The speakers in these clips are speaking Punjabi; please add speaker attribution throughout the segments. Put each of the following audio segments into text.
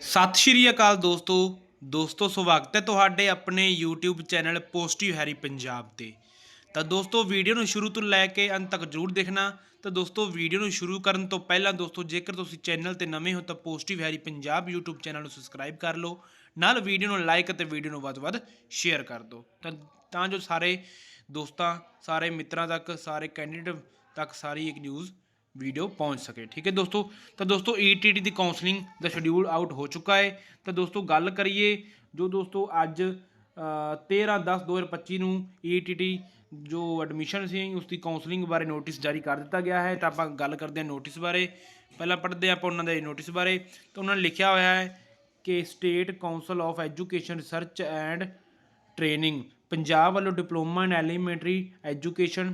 Speaker 1: ਸਤਿ ਸ਼੍ਰੀ ਅਕਾਲ ਦੋਸਤੋ। ਦੋਸਤੋ, ਸਵਾਗਤ ਹੈ ਤੁਹਾਡੇ ਆਪਣੇ YouTube channel positive Harry Punjab ਤੇ। ਤਾਂ ਦੋਸਤੋ, ਵੀਡੀਓ ਨੂੰ ਸ਼ੁਰੂ ਤੋਂ ਲੈ ਕੇ ਅੰਤ ਤੱਕ ਜਰੂਰ ਦੇਖਣਾ। ਤਾਂ ਦੋਸਤੋ, ਵੀਡੀਓ ਨੂੰ ਸ਼ੁਰੂ ਕਰਨ ਤੋਂ ਪਹਿਲਾਂ ਦੋਸਤੋ, ਜੇਕਰ ਤੁਸੀਂ ਚੈਨਲ ਤੇ ਨਵੇਂ ਹੋ ਤਾਂ positive Harry Punjab YouTube channel ਨੂੰ ਸਬਸਕ੍ਰਾਈਬ ਕਰ ਲਓ। ਨਾਲ ਵੀਡੀਓ ਨੂੰ ਲਾਈਕ ਅਤੇ ਵੀਡੀਓ ਨੂੰ ਵੱਧ ਵੱਧ ਸ਼ੇਅਰ ਕਰ ਦਿਓ। ਤਾਂ ਤਾਂ ਜੋ ਸਾਰੇ ਦੋਸਤਾਂ, ਸਾਰੇ ਮਿੱਤਰਾਂ ਤੱਕ, ਸਾਰੇ ਕੈਂਡੀਡੇਟ ਤੱਕ ਸਾਰੀ ਇੱਕ ਨਿਊਜ਼ ਵੀਡੀਓ ਪਹੁੰਚ ਸਕੇ, ਠੀਕ ਹੈ ਦੋਸਤੋ? ਤਾਂ ਦੋਸਤੋ ETT ਦੀ ਕਾਉਂਸਲਿੰਗ ਦਾ ਸ਼ਡਿਊਲ ਆਊਟ ਹੋ ਚੁੱਕਾ ਹੈ। ਤਾਂ ਦੋਸਤੋ, ਗੱਲ ਕਰੀਏ ਜੋ ਦੋਸਤੋ ਅੱਜ 13/10/2025 ਨੂੰ ETT ਜੋ ਐਡਮਿਸ਼ਨ ਸੀ ਉਸ ਦੀ ਕਾਉਂਸਲਿੰਗ ਬਾਰੇ ਨੋਟਿਸ ਜਾਰੀ ਕਰ ਦਿੱਤਾ ਗਿਆ ਹੈ। ਤਾਂ ਆਪਾਂ ਗੱਲ ਕਰਦੇ ਹਾਂ ਨੋਟਿਸ ਬਾਰੇ। ਪਹਿਲਾਂ ਪੜ੍ਹਦੇ ਹਾਂ ਆਪਾਂ ਉਹਨਾਂ ਦੇ ਨੋਟਿਸ ਬਾਰੇ। ਤਾਂ ਉਹਨਾਂ ਨੇ ਲਿਖਿਆ ਹੋਇਆ ਹੈ ਕਿ state council of education research and training Punjab ਵੱਲੋਂ ਡਿਪਲੋਮਾ ਇਨ ਐਲੀਮੈਂਟਰੀ ਐਜੂਕੇਸ਼ਨ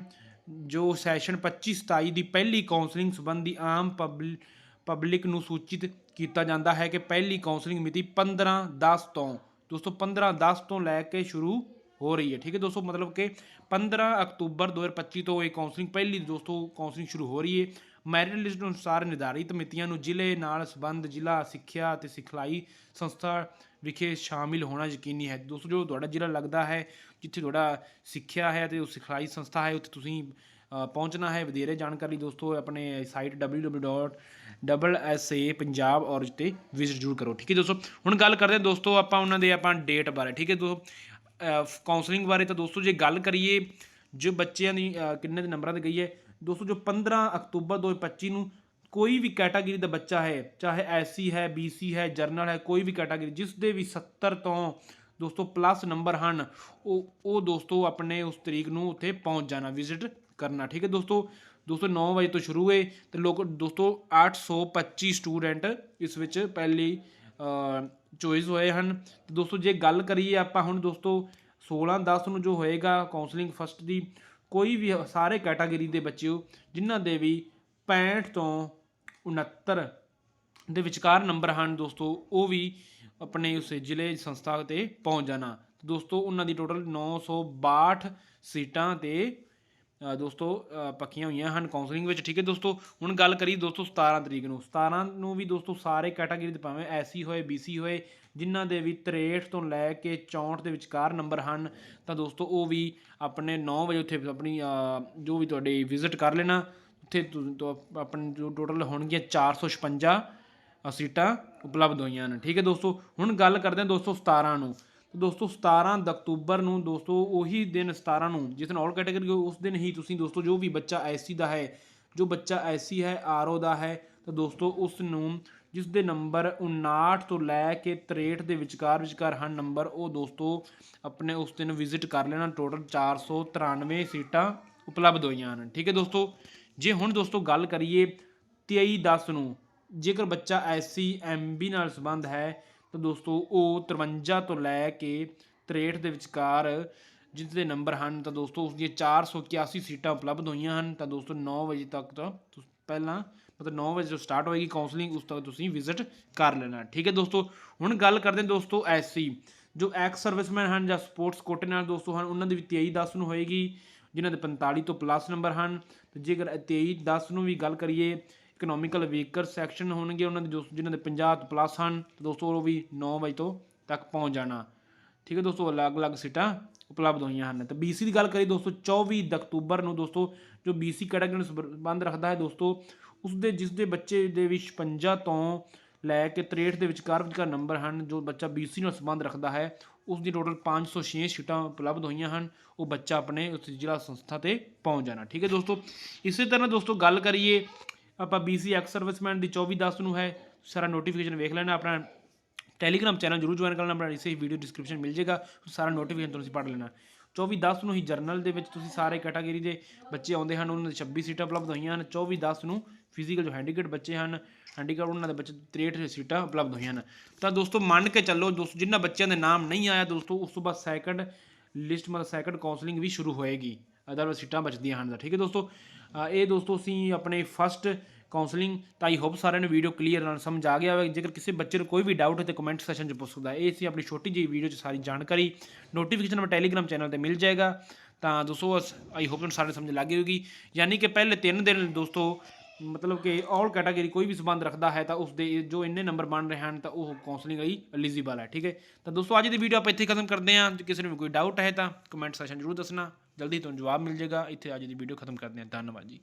Speaker 1: ਜੋ ਸੈਸ਼ਨ 25 27 ਦੀ ਪਹਿਲੀ ਕਾਉਂਸਲਿੰਗ ਸੰਬੰਧੀ ਆਮ ਪਬਲ- ਪਬਲਿਕ ਨੂੰ ਸੂਚਿਤ ਕੀਤਾ ਜਾਂਦਾ ਹੈ ਕਿ ਪਹਿਲੀ ਕਾਉਂਸਲਿੰਗ ਮਿਤੀ 15 10 ਤੋਂ, ਦੋਸਤੋ 15 10 ਤੋਂ ਲੈ ਕੇ ਸ਼ੁਰੂ ਹੋ ਰਹੀ ਹੈ। ਠੀਕ ਹੈ ਦੋਸਤੋ, ਮਤਲਬ ਕਿ 15 ਅਕਤੂਬਰ 2025 ਤੋਂ ਇਹ ਕਾਉਂਸਲਿੰਗ ਪਹਿਲੀ ਦੋਸਤੋ ਕਾਉਂਸਲਿੰਗ ਸ਼ੁਰੂ ਹੋ ਰਹੀ ਹੈ। ਮੈਰਿਟ ਲਿਸਟ ਅਨੁਸਾਰ ਨਿਰਧਾਰਿਤ ਮਿਤੀਆਂ ਨੂੰ ਜ਼ਿਲ੍ਹੇ ਨਾਲ ਸੰਬੰਧ ਜ਼ਿਲ੍ਹਾ ਸਿੱਖਿਆ ਅਤੇ ਸਿਖਲਾਈ ਸੰਸਥਾ ਵਿਖੇ ਸ਼ਾਮਿਲ ਹੋਣਾ ਯਕੀਨੀ ਹੈ। ਦੋਸਤੋ, ਜੋ ਤੁਹਾਡਾ ਜ਼ਿਲ੍ਹਾ ਲੱਗਦਾ ਹੈ, ਜਿੱਥੇ ਤੁਹਾਡਾ ਸਿੱਖਿਆ ਹੈ ਤੇ ਉਹ ਸਿਖਲਾਈ ਸੰਸਥਾ ਹੈ, ਉੱਥੇ ਤੁਸੀਂ ਪਹੁੰਚਣਾ ਹੈ। ਵਧੇਰੇ ਜਾਣਕਾਰੀ ਦੋਸਤੋ, ਆਪਣੇ ਸਾਈਟ www.sa ਪੰਜਾਬ ਔਰ ਤੇ ਵਿਜ਼ਿਟ ਜ਼ਰੂਰ ਕਰੋ। ਠੀਕ ਹੈ ਦੋਸਤੋ, ਹੁਣ ਗੱਲ ਕਰਦੇ ਹਾਂ ਦੋਸਤੋ ਆਪਾਂ ਉਹਨਾਂ ਦੇ ਆਪਾਂ ਡੇਟ ਬਾਰੇ। ਠੀਕ ਹੈ ਦੋਸਤੋ ਕਾਉਂਸਲਿੰਗ ਬਾਰੇ ਤਾਂ ਦੋਸਤੋ ਜੇ ਗੱਲ ਕਰੀਏ, ਜੋ ਬੱਚਿਆਂ ਦੀ ਕਿੰਨੇ ਦੇ ਨੰਬਰਾਂ ਤੇ ਗਈ ਹੈ? ਦੋਸਤੋ, ਜੋ 15 ਅਕਤੂਬਰ 2025 ਨੂੰ ਕੋਈ ਵੀ ਕੈਟਾਗਰੀ ਦਾ ਬੱਚਾ ਹੈ, ਚਾਹੇ ਐਸਸੀ ਹੈ, ਬੀਸੀ ਹੈ ਜਰਨਲ ਹੈ, ਕੋਈ ਵੀ ਕੈਟਾਗਰੀ ਜਿਸ ਦੇ ਵੀ 70 ਤੋਂ ਦੋਸਤੋ ਪਲੱਸ ਨੰਬਰ ਹਨ, ਉਹ ਉਹ ਦੋਸਤੋ ਆਪਣੇ ਉਸ ਤਰੀਕ ਨੂੰ ਉੱਥੇ ਪਹੁੰਚ ਜਾਣਾ ਵਿਜ਼ਿਟ ਕਰਨਾ, ਠੀਕ ਹੈ ਦੋਸਤੋ? ਦੋਸਤੋ 9 ਵਜੇ ਤੋਂ ਸ਼ੁਰੂ ਹੋਏ ਤੇ ਲੋਕ, ਦੋਸਤੋ 825 ਸਟੂਡੈਂਟ ਇਸ ਵਿੱਚ ਪਹਿਲੀ ਚੋਇਸ ਹੋਏ ਹਨ। ਤੇ ਦੋਸਤੋ ਜੇ ਗੱਲ ਕਰੀਏ ਆਪਾਂ ਹੁਣ ਦੋਸਤੋ 16 10 ਨੂੰ ਜੋ ਹੋਏਗਾ ਕਾਉਂਸਲਿੰਗ ਫਸਟ ਦੀ, ਕੋਈ ਵੀ ਸਾਰੇ ਕੈਟਾਗਰੀ ਦੇ ਬੱਚਿਓ, ਜਿਨ੍ਹਾਂ ਦੇ ਵੀ 65 ਤੋਂ 69 ਦੇ ਵਿਚਕਾਰ ਨੰਬਰ ਹਨ ਦੋਸਤੋ ਉਹ ਵੀ ਆਪਣੇ ਉਸ ਜ਼ਿਲ੍ਹੇ ਸੰਸਥਾ ਤੇ ਪਹੁੰਚ ਜਾਣਾ। ਦੋਸਤੋ ਉਹਨਾਂ ਦੀ ਟੋਟਲ 962 ਸੀਟਾਂ ਤੇ ਦੋਸਤੋ ਅ, ਪੱਕੀਆਂ ਹੋਈਆਂ ਹਨ ਕਾਉਂਸਲਿੰਗ ਵਿੱਚ। ਠੀਕ ਹੈ ਦੋਸਤੋ ਹੁਣ ਗੱਲ ਕਰੀ ਦੋਸਤੋ 17 ਤਰੀਕ ਨੂੰ। 17 ਨੂੰ ਵੀ ਦੋਸਤੋ ਸਾਰੇ ਕੈਟਾਗਰੀ ਦੇ ਭਾਵੇਂ ਐਸਸੀ ਹੋਏ ਬੀਸੀ ਹੋਏ ਜਿਨ੍ਹਾਂ ਦੇ ਵੀ 63 ਤੋਂ ਲੈ ਕੇ 64 ਦੇ ਵਿਚਕਾਰ ਨੰਬਰ ਹਨ ਤਾਂ ਦੋਸਤੋ ਉਹ ਵੀ ਆਪਣੇ 9 ਵਜੇ ਉੱਥੇ ਆਪਣੀ ਜੋ ਵੀ ਤੁਹਾਡੇ ਵਿਜ਼ਿਟ ਕਰ ਲੈਣਾ। ਉੱਥੇ ਤੁ- ਆਪਣੇ ਜੋ ਟੋਟਲ ਹੋਣਗੀਆਂ 456 ਅ, ਸੀਟਾਂ ਉਪਲਬਧ ਹੋਈਆਂ ਹਨ ਠੀਕ ਹੈ ਦੋਸਤੋ ਹੁਣ ਗੱਲ ਕਰਦੇ ਹਾਂ ਦੋਸਤੋ 17 ਨੂੰ। ਦੋਸਤੋ 17 ਅਕਤੂਬਰ ਨੂੰ ਦੋਸਤੋ ਉਹੀ ਦਿਨ 17 ਨੂੰ ਜਿਸ ਦਿਨ ਆਲ ਕੈਟਾਗਰੀ ਉਸ ਦਿਨ ਹੀ ਤੁਸੀਂ ਦੋਸਤੋ ਜੋ ਵੀ ਬੱਚਾ ਐਸਸੀ ਦਾ ਹੈ ਜੋ ਬੱਚਾ ਐਸਸੀ ਹੈ ਆਰਓ ਦਾ ਹੈ ਤਾਂ ਦੋਸਤੋ ਉਸ ਨੂੰ ਜਿਸ ਦੇ ਨੰਬਰ 59 ਤੋਂ ਲੈ ਕੇ 63 ਦੇ ਵਿਚਕਾਰ ਵਿਚਕਾਰ ਹਨ ਨੰਬਰ ਉਹ ਦੋਸਤੋ ਆਪਣੇ ਉਸ ਦਿਨ ਵਿਜ਼ਿਟ ਕਰ ਲੈਣਾ। ਟੋਟਲ 493 ਸੀਟਾਂ ਉਪਲਬਧ ਹੋਈਆਂ ਹਨ ਠੀਕ ਹੈ ਦੋਸਤੋ ਜੇ ਹੁਣ ਦੋਸਤੋ ਗੱਲ ਕਰੀਏ 23 10 ਨੂੰ, ਜੇਕਰ ਬੱਚਾ ਐਸਸੀ ਐਮਬੀ ਨਾਲ ਸੰਬੰਧ ਹੈ, ਤਾਂ ਦੋਸਤੋ ਉਹ 53 ਤੋਂ ਲੈ ਕੇ 63 ਦੇ ਵਿਚਕਾਰ ਜਿਸ ਦੇ ਨੰਬਰ ਹਨ, ਤਾਂ ਦੋਸਤੋ ਉਸ ਦੀਆਂ 481 ਸੀਟਾਂ ਉਪਲਬਧ ਹੋਈਆਂ ਹਨ। ਤਾਂ ਦੋਸਤੋ 9 ਵਜੇ ਤੱਕ ਤਾਂ ਪਹਿਲਾਂ ਮਤਲਬ 9 ਵਜੇ ਤੋਂ ਸਟਾਰਟ ਹੋਏਗੀ ਕਾਉਂਸਲਿੰਗ ਉਸ ਤੱਕ ਤੁਸੀਂ ਵਿਜ਼ਿਟ ਕਰ ਲੈਣਾ। ਠੀਕ ਹੈ ਦੋਸਤੋ, ਹੁਣ ਗੱਲ ਕਰਦੇ ਹਾਂ ਦੋਸਤੋ ਐਸਸੀ ਜੋ ਐਕਸ ਸਰਵਿਸਮੈਨ ਹਨ ਜਾਂ ਸਪੋਰਟਸ ਕੋਟੇ ਨਾਲ ਦੋਸਤੋ ਹਨ, ਉਹਨਾਂ ਦੀ ਵੀ 23 10 ਨੂੰ ਹੋਏਗੀ। ਜਿਨ੍ਹਾਂ ਦੇ 45 ਤੋਂ ਪਲੱਸ ਨੰਬਰ ਹਨ। ਤੇ ਜੇਕਰ 23 10 ਨੂੰ ਵੀ ਗੱਲ ਕਰੀਏ ਇਕਨੋਮਿਕਲ ਵੀਕਰ ਸੈਕਸ਼ਨ ਹੋਣਗੇ ਉਹਨਾਂ ਦੇ ਦੋਸਤੋ ਜਿਨ੍ਹਾਂ ਦੇ 50 ਤੋਂ ਪਲੱਸ ਹਨ, ਤੇ ਦੋਸਤੋ ਉਹ ਵੀ 9 ਵਜੇ ਤੋਂ ਤੱਕ ਪਹੁੰਚ ਜਾਣਾ। ਠੀਕ ਹੈ ਦੋਸਤੋ, ਅਲੱਗ-ਅਲੱਗ ਸੀਟਾਂ ਉਪਲਬਧ ਹੋਈਆਂ ਹਨ। ਤੇ BC ਦੀ ਗੱਲ ਕਰੀ ਦੋਸਤੋ 24 ਅਕਤੂਬਰ ਨੂੰ ਦੋਸਤੋ, ਜੋ BC ਕੈਟਾਗਰੀ ਨੂੰ ਸੰਬੰਧ ਰੱਖਦਾ ਹੈ ਦੋਸਤੋ ਉਸ ਦੇ ਜਿਸ ਦੇ ਬੱਚੇ ਦੇ ਵੀ 56 ਤੋਂ ਲੈ ਕੇ 63 ਦੇ ਵਿਚਕਾਰ ਵਿਚਕਾਰ ਨੰਬਰ ਹਨ, ਜੋ ਬੱਚਾ BC ਨਾਲ ਸੰਬੰਧ ਰੱਖਦਾ ਹੈ ਉਸ ਦੀ ਟੋਟਲ 506 ਸੀਟਾਂ ਉਪਲਬਧ ਹੋਈਆਂ ਹਨ, ਉਹ ਬੱਚਾ ਆਪਣੇ ਉਸ ਜ਼ਿਲ੍ਹਾ ਸੰਸਥਾ ਤੇ ਪਹੁੰਚ ਜਾਣਾ। ਠੀਕ ਹੈ ਦੋਸਤੋ, ਇਸੇ ਤਰ੍ਹਾਂ ਦੋਸਤੋ ਗੱਲ ਕਰੀਏ, ਆਪਾਂ BC ਐਕਸ ਸਰਵਿਸਮੈਨ ਦੀ 24 10 ਨੂੰ ਹੈ, ਸਾਰਾ ਨੋਟੀਫਿਕੇਸ਼ਨ ਵੇਖ ਲੈਣਾ, ਆਪਣਾ ਟੈਲੀਗ੍ਰਾਮ ਚੈਨਲ ਜਰੂਰ ਜੁਆਇਨ ਕਰਨਾ, ਆਪਣਾ ਇਸੇ ਵੀਡੀਓ ਡਿਸਕ੍ਰਿਪਸ਼ਨ ਮਿਲ ਜਾਏਗਾ, ਸਾਰਾ ਨੋਟੀਫਿਕੇਸ਼ਨ ਤੁਸੀਂ ਪੜ੍ਹ ਲੈਣਾ। 24 10 ਨੂੰ ਹੀ ਜਰਨਲ ਦੇ ਵਿੱਚ ਤੁਸੀਂ ਸਾਰੇ ਕੈਟਾਗਰੀ ਦੇ ਬੱਚੇ ਆਉਂਦੇ ਹਨ, ਉਹਨਾਂ ਦੇ 26 ਸੀਟਾਂ ਉਪਲਬਧ ਹੋਈਆਂ ਹਨ 24 10 ਨੂੰ ਫਿਜ਼ੀਕਲ ਜੋ ਹੈਂਡੀਕੈਪ ਬੱਚੇ ਹਨ ਹੈਂਡੀਕੈਪ ਉਹਨਾਂ ਦੇ ਬੱਚੇ 63 ਸੀਟਾਂ ਉਪਲਬਧ ਹੋਈਆਂ ਹਨ। ਤਾਂ ਦੋਸਤੋ ਮੰਨ ਕੇ ਚੱਲੋ, ਦੋਸਤੋ ਜਿਨ੍ਹਾਂ ਬੱਚਿਆਂ ਦੇ ਨਾਮ ਨਹੀਂ ਆਇਆ, ਦੋਸਤੋ ਉਸ ਤੋਂ ਬਾਅਦ ਸੈਕੰਡ ਲਿਸਟ ਮਤਲਬ ਸੈਕੰਡ ਕਾਉਂਸਲਿੰਗ ਵੀ ਸ਼ੁਰੂ ਹੋਏਗੀ। ਅਦਰਵਾਇਜ਼ ਸੀਟਾਂ ਬਚਦੀਆਂ ਹਨ ਤਾਂ। ਠੀਕ ਹੈ ਦੋਸਤੋ ਇਹ ਦੋਸਤੋ ਅਸੀਂ ਆਪਣੇ ਫਸਟ ਕਾਉਂਸਲਿੰਗ ਤਾਂ ਆਈ ਹੋਪ ਸਾਰਿਆਂ ਨੂੰ ਵੀਡੀਓ ਕਲੀਅਰ ਨਾਲ ਸਮਝ ਆ ਗਿਆ ਹੋਵੇ। ਜੇਕਰ ਕਿਸੇ ਬੱਚੇ ਨੂੰ ਕੋਈ ਵੀ ਡਾਊਟ ਹੈ ਤਾਂ ਕਮੈਂਟ ਸੈਸ਼ਨ 'ਚ ਪੁੱਛ ਸਕਦਾ ਇਹ ਸੀ ਆਪਣੀ ਛੋਟੀ ਜਿਹੀ ਵੀਡੀਓ 'ਚ ਸਾਰੀ ਜਾਣਕਾਰੀ। ਨੋਟੀਫਿਕੇਸ਼ਨ ਮੈਂ ਟੈਲੀਗ੍ਰਾਮ ਚੈਨਲ ਤੇ ਮਿਲ ਜਾਏਗਾ। ਤਾਂ ਦੋਸਤੋ ਆਈ ਹੋਪ ਤੁਹਾਨੂੰ ਸਾਰੇ ਸਮਝ ਲੱਗ ਗਈ ਹੋਗੀ ਯਾਨੀ ਕਿ ਪਹਿਲੇ 3 ਦਿਨ ਦੋਸਤੋ, ਮਤਲਬ ਕਿ ਆਲ ਕੈਟਾਗਰੀ ਕੋਈ ਵੀ ਸੰਬੰਧ ਰੱਖਦਾ ਹੈ ਤਾਂ ਉਸ ਦੇ ਜੋ ਇੰਨੇ ਨੰਬਰ ਬਣ ਰਹੇ ਹਨ ਤਾਂ ਉਹ ਕਾਉਂਸਲਿੰਗ ਲਈ ਐਲੀਜੀਬਲ ਹੈ, ਠੀਕ ਹੈ? ਤਾਂ ਦੋਸਤੋ, ਅੱਜ ਦੀ ਵੀਡੀਓ ਆਪਾਂ ਇੱਥੇ ਖਤਮ ਕਰਦੇ ਹਾਂ। ਜੇ ਕਿਸੇ ਨੂੰ ਵੀ ਕੋਈ ਡਾਊਟ ਹੈ ਤਾਂ ਕਮੈਂਟ ਸੈਸ਼ਨ ਜ਼ਰੂਰ ਦੱਸਣਾ। ਜਲਦੀ ਤੁਹਾਨੂੰ ਜਵਾਬ ਮਿਲ ਜਾਏਗਾ। ਇੱਥੇ ਅੱਜ ਦੀ ਵੀਡੀਓ ਖਤਮ ਕਰਦੇ ਹਾਂ। ਧੰਨਵਾਦ ਜੀ।